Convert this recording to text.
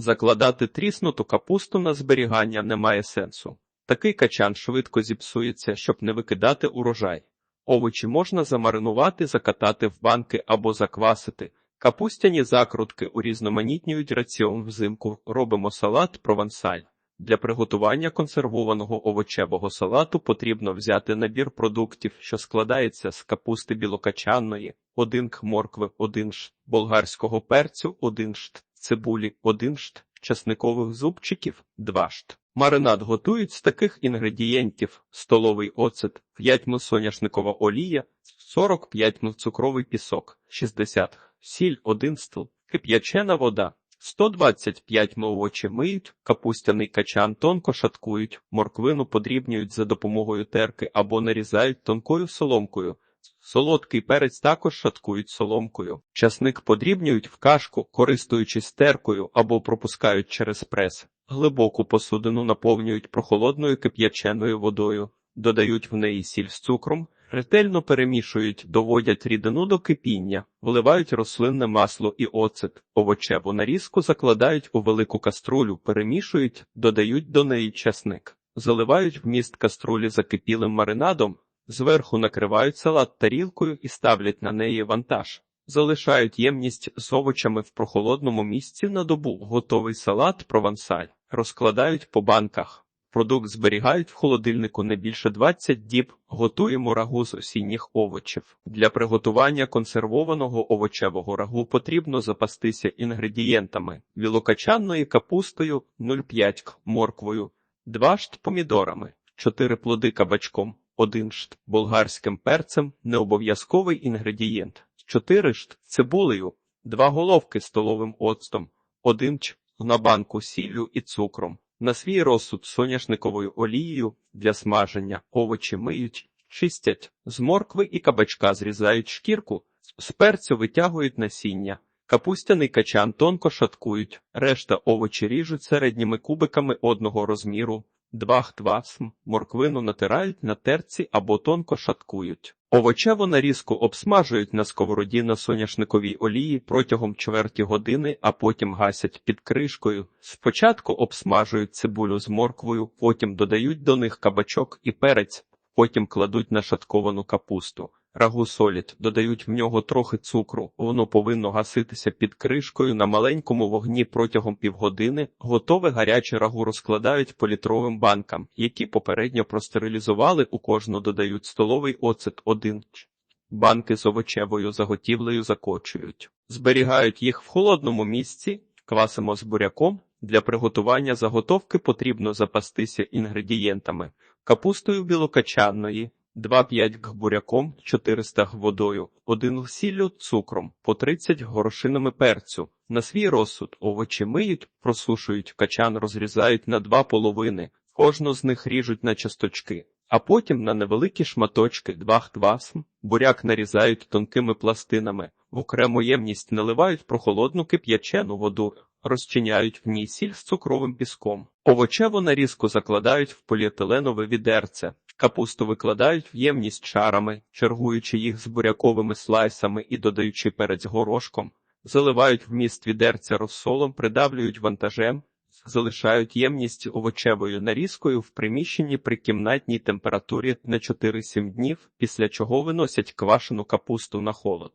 Закладати тріснуту капусту на зберігання немає сенсу. Такий качан швидко зіпсується, щоб не викидати урожай. Овочі можна замаринувати, закатати в банки або заквасити. Капустяні закрутки урізноманітнюють раціон взимку. Робимо салат провансаль. Для приготування консервованого овочевого салату потрібно взяти набір продуктів, що складається з капусти білокачанної, 1 к моркви, 1 шт, болгарського перцю, 1 шт, цибулі, 1 шт, часникових зубчиків, 2 шт. Маринад готують з таких інгредієнтів: столовий оцет, 5 мл соняшникова олія, 45 мл цукровий пісок, 60 сіль 1 стл, кип'ячена вода. 125 мл овочі миють, капустяний качан тонко шаткують, морквину подрібнюють за допомогою терки або нарізають тонкою соломкою. Солодкий перець також шаткують соломкою. Часник подрібнюють в кашку, користуючись теркою або пропускають через прес. Глибоку посудину наповнюють прохолодною кип'яченою водою, додають в неї сіль з цукром, ретельно перемішують, доводять рідину до кипіння, вливають рослинне масло і оцет, овочеву нарізку закладають у велику каструлю, перемішують, додають до неї часник, заливають вміст каструлі закипілим маринадом, зверху накривають салат тарілкою і ставлять на неї вантаж. Залишають ємність з овочами в прохолодному місці на добу. Готовий салат провансаль. Розкладають по банках. Продукт зберігають в холодильнику не більше 20 діб. Готуємо рагу з осінніх овочів. Для приготування консервованого овочевого рагу потрібно запастися інгредієнтами: вілокачанною капустою 0,5 к морквою, 2 шт помідорами, 4 плоди кабачком, 1 шт болгарським перцем, необов'язковий інгредієнт, 4 шт цибулею, 2 головки столовим оцтом, 1 ч на банку сіллю і цукром. На свій розсуд соняшниковою олією для смаження овочі миють, чистять, з моркви і кабачка зрізають шкірку, з перцю витягують насіння, капустяний качан тонко шаткують, решта овочі ріжуть середніми кубиками одного розміру, два см, морквину натирають на терці або тонко шаткують. Овочеву нарізку обсмажують на сковороді на соняшниковій олії протягом чверті години, а потім гасять під кришкою. Спочатку обсмажують цибулю з морквою, потім додають до них кабачок і перець, потім кладуть на шатковану капусту. Рагу солять, додають в нього трохи цукру, воно повинно гаситися під кришкою на маленькому вогні протягом півгодини. Готове гаряче рагу розкладають по літровим банкам, які попередньо простерилізували, у кожну додають столовий оцет 1. Банки з овочевою заготівлею закочують. Зберігають їх в холодному місці, квасимо з буряком. Для приготування заготовки потрібно запастися інгредієнтами: капустою білокачанної, 2-5 г буряком, 400 г водою, 1 сіллю цукром, по 30 горошинами перцю. На свій розсуд овочі миють, просушують, качан розрізають на два половини, кожну з них ріжуть на часточки, а потім на невеликі шматочки 2 хвасм, буряк нарізають тонкими пластинами, в окрему ємність наливають прохолодну кип'ячену воду, розчиняють в ній сіль з цукровим піском. Овочеву нарізку закладають в поліетиленове відерце. Капусту викладають в ємність шарами, чергуючи їх з буряковими слайсами і додаючи перець горошком, заливають вміст відерця розсолом, придавлюють вантажем, залишають ємність овочевою нарізкою в приміщенні при кімнатній температурі на 4-7 днів, після чого виносять квашену капусту на холод.